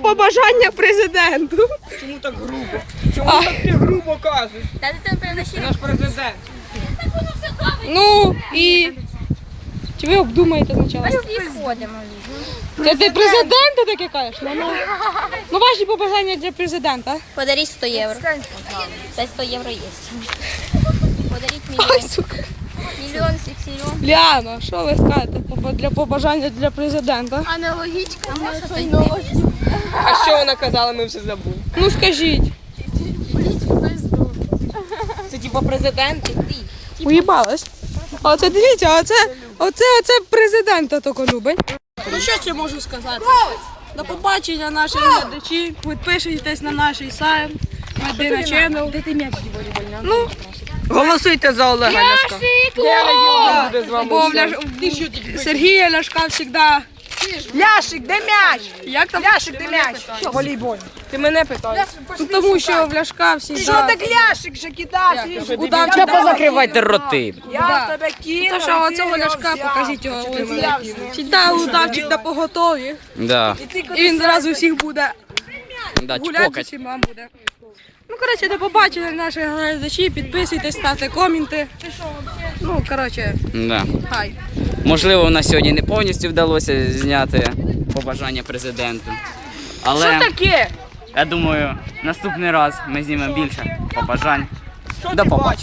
побажання президенту. Чому так грубо? Чому так ти грубо кажеш? Та ти там прямо Ти наш президент. Ну і. Чи ви обдумаєте спочатку? І сходимо. Це ти президенту таке кажеш? Ну, ну. ну ваші побажання для президента. Подаріть 100 євро. Та 100 євро є. Подаріть Ай, мільйон. сука. Мільйон сексільон. Ляна, що ви скажете для побажання для президента? Аналогічка. А що вона казала, ми вже забули. Ну скажіть. Це типа президент? Уїбалась. А оце дивіться, а оце, оце, оце президента тільки любить. Ну що ще можу сказати? До побачення наші глядачі. Підписуйтесь на наш сайт. Медина Channel. Де ти м'яч Ну, Голосуйте за Олега Ляшка. бо. Сергія Ляшка завжди. Ляшик, де м'яч? Як там? Ляшик, де м'яч? Волейбол. Ти мене питаєш? Ну, тому що в Ляшка всі. Що так ляшик же кидав? Чого Та позакривайте роти. Я Да. тебе кину. То що оцього Ляшка, покажіть його. Всегда удавчик на поготові. Да. І він зразу всіх буде Да, гуляти з чпокать. буде. Ну, коротше, до побачення наші глядачі, підписуйтесь, ставте коменти. Ну, коротше, Да. хай. Можливо, у нас сьогодні не повністю вдалося зняти побажання президенту. Але Таке. я думаю, наступний раз ми знімемо більше побажань. До побачення.